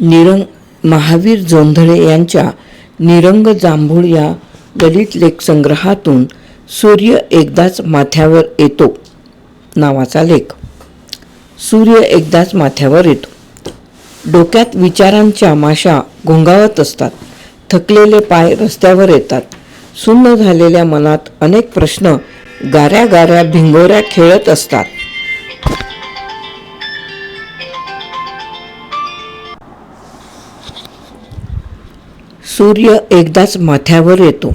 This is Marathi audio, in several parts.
निरंग महावीर जोंधळे यांच्या निरंग जांभूळ या ललित लेख संग्रहातून सूर्य एकदाच माथ्यावर येतो नावाचा लेख. सूर्य एकदाच माथ्यावर येतो. डोक्यात विचारांच्या माशा घोंगावत असतात थकलेले पाय रस्त्यावर येतात. सुन्न झालेल्या मनात अनेक प्रश्न गाऱ्या गाऱ्या भिंगोऱ्या खेळत असतात. सूर्य एकदाच माथ्यावर येतो.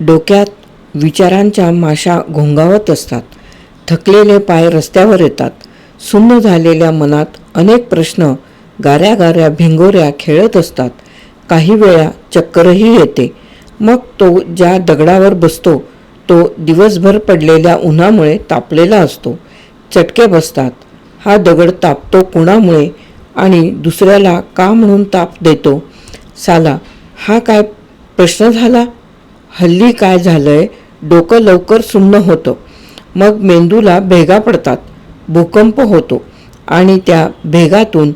डोक्यात विचारांच्या माशा घोंगावत असतात. थकलेले पाय रस्त्यावर येतात. सुन्न झालेल्या मनात अनेक प्रश्न गाऱ्या गाऱ्या भिंगोऱ्या खेळत असतात. काही वेळा चक्करही येते. मग तो ज्या दगडावर बसतो तो दिवसभर पडलेल्या उन्हामुळे तापलेला असतो. चटके बसतात. हा दगड तापतो कुणामुळे आणि दुसऱ्याला का म्हणून ताप देतो? साला हा काय प्रश्न झाला? हल्ली काय झालंय? डोकं लवकर सुन्न होतं. मग मेंदूला भेगा पडतात भूकंप होतो आणि त्या भेगातून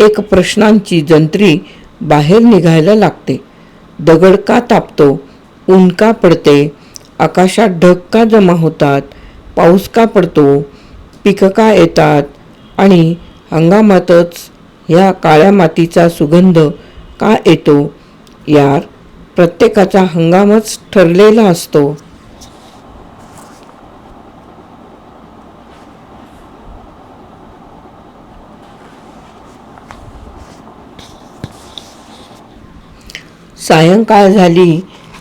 एक प्रश्नांची जंत्री बाहेर निघायला लागते. दगड का तापतो? ऊन का पडते? आकाशात ढग का जमा होतात? पाऊस का पडतो? पिकं का येतात? आणि हंगामातच ह्या काळ्या मातीचा सुगंध का येतो? यार प्रत्येकाचा हंगामच ठरलेला असतो. सायंकाळ झाली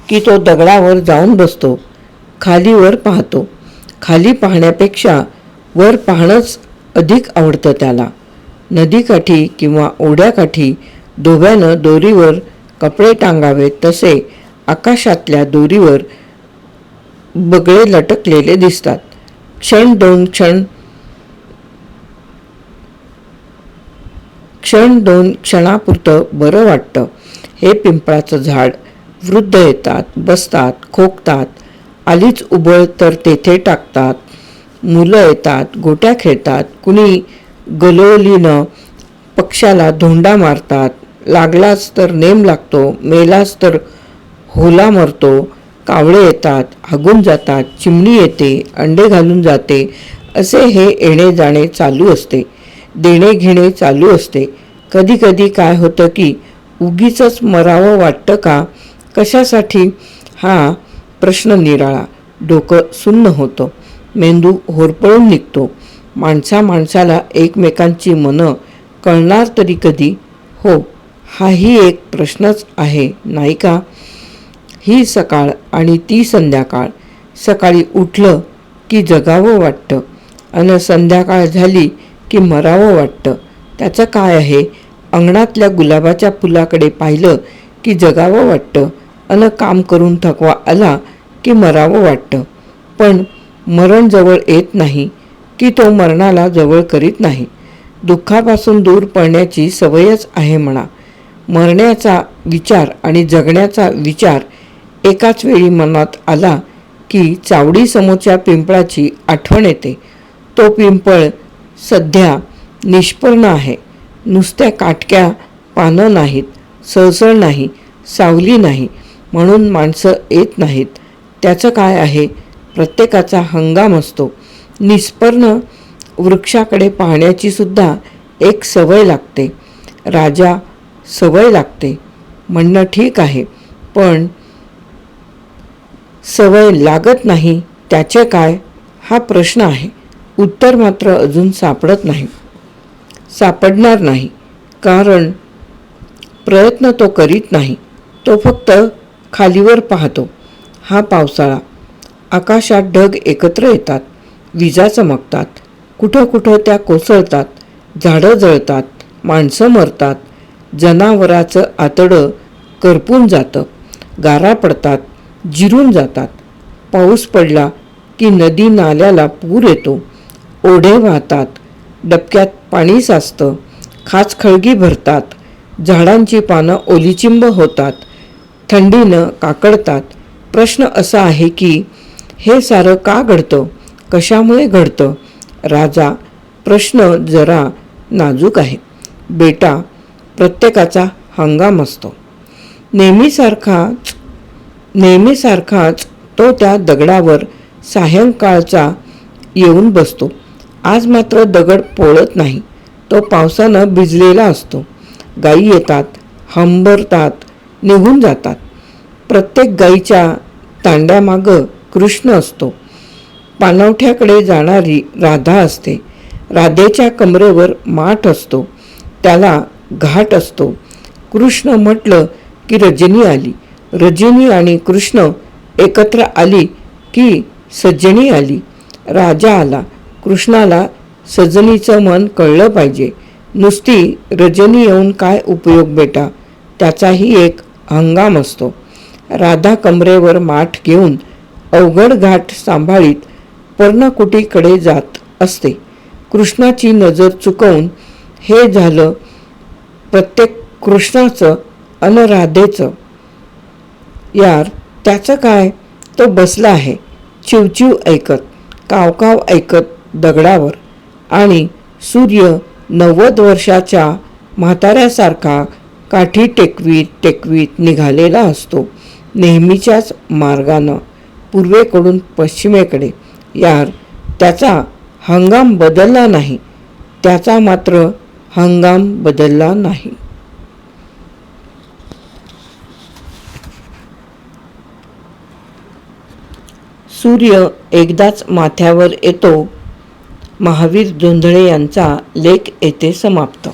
की तो दगडावर जाऊन बसतो. खालीवर पाहतो. खाली पाहण्यापेक्षा वर पाहणंच अधिक आवडतं त्याला. नदीकाठी किंवा ओढ्याकाठी धोब्यानं दोरीवर कपडे टांगावेत तसे आकाशातल्या दोरीवर बगळे लटकलेले दिसतात. क्षण दोन क्षण क्षण दोन क्षणापुरतं बरं वाटतं. हे पिंपळाचं झाड वृद्ध येतात बसतात खोकतात. आलीच उबळ तर तेथे टाकतात. मुलं येतात गोट्या खेळतात. कुणी गलोलीनं पक्षाला धोंडा मारतात. लागलाच तर नेम लागतो मेलाच तर होला मरतो. कावळे येतात हागून जातात चिमणी येते अंडे घालून जाते. असे हे येणे जाणे चालू असते देणे घेणे चालू असते. कधी कधी काय होतं की उगीच मरावं वाटतं का? कशासाठी? हा प्रश्न निराळा डोकं सुन्न होतं. मेंदू होरपळून निघतो. माणसा माणसाला एकमेकांची मनं कळणार तरी कधी? हो हाही एक प्रश्नच आहे नाही का? ही सकाळ आणि ती संध्याकाळ. सकाळी उठलं की जगावं वाटतं आणि संध्याकाळ झाली की मरावं वाटतं. त्याचं काय आहे? अंगणातल्या गुलाबाच्या फुलाकडे पाहिलं की जगावं वाटतं अन काम करून थकवा आला की मरावं वाटतं. पण मरण जवळ येत नाही की तो मरणाला जवळ करीत नाही. दुःखापासून दूर पडण्याची सवयच आहे म्हणा. मरण्याचा विचार आणि जगण्याचा विचार एकाच वेळी मनात आला की चावडीसमोरच्या पिंपळाची आठवण येते. तो पिंपळ सध्या निष्पर्ण आहे नुसत्या काटक्या पानं नाहीत सळसळ नाही सावली नाही म्हणून माणसं येत नाहीत. त्याचं काय आहे? प्रत्येकाचा हंगाम असतो. निष्पर्ण वृक्षाकडे पाहण्याची सुद्धा एक सवय लागते. राजा सवय लागते. म्हणणं ठीक आहे पण सवय लागत नाही त्याचे काय? हा प्रश्न आहे. उत्तर मात्र अजून सापडत नाही. सापडणार नाही कारण प्रयत्न तो करीत नाही. तो फक्त खालीवर पाहतो. हा पावसाळा. आकाशात ढग एकत्र येतात. विजा चमकतात. कुठं कुठं त्या कोसळतात. झाडं जळतात. माणसं मरतात. जनावराचं आतडं करपून जातं. गारा पडतात जिरून जातात. पाऊस पडला की नदी नाल्याला पूर येतो. ओढे वाहतात डबक्यात पाणी साचतं. खाचखळगी भरतात. झाडांची पानं ओलिचिंब होतात. थंडीनं काकडतात. प्रश्न असा आहे की हे सारं का घडतं? कशामुळे घडतं? राजा प्रश्न जरा नाजूक आहे. बेटा प्रत्येकाचा हंगाम असतो. नेहमीसारखाच नेहमीसारखाच तो त्या दगडावर सायंकाळचा येऊन बसतो. आज मात्र दगड पोळत नाही तो पावसानं भिजलेला असतो. गायी येतात हंबरतात निघून जातात. प्रत्येक गाईच्या तांड्यामागं कृष्ण असतो. पानवठ्याकडे जाणारी राधा असते. राधेच्या कमरेवर माठ असतो. त्याला घाट असतो. कृष्ण म्हटलं की रजनी आली. रजनी आणि कृष्ण एकत्र आली की सज्जनी आली. राजा आला. कृष्णाला सजनीचं मन कळलं पाहिजे. नुसती रजनी येऊन काय उपयोग बेटा? त्याचाही एक हंगाम असतो. राधा कमरेवर माठ घेऊन अवघड घाट सांभाळीत पर्णकुटीकडे जात असते. कृष्णाची नजर चुकवून हे झालं प्रत्येक कृष्णाचं अन राधेचं. यार त्याचं काय? तो बसला आहे चिवचिव ऐकत कावकाव ऐकत दगडावर. आणि सूर्य नव्वद वर्षाच्या म्हाताऱ्यासारखा काठी टेकवीत टेकवीत निघालेला असतो नेहमीच्याच मार्गानं पूर्वेकडून पश्चिमेकडे. यार त्याचा हंगाम बदलला नाही. त्याचा मात्र हंगाम बदलला नाही. सूर्य एकदाच माथ्यावर येतो. महावीर जोंधळे यांचा लेख येथे समाप्त.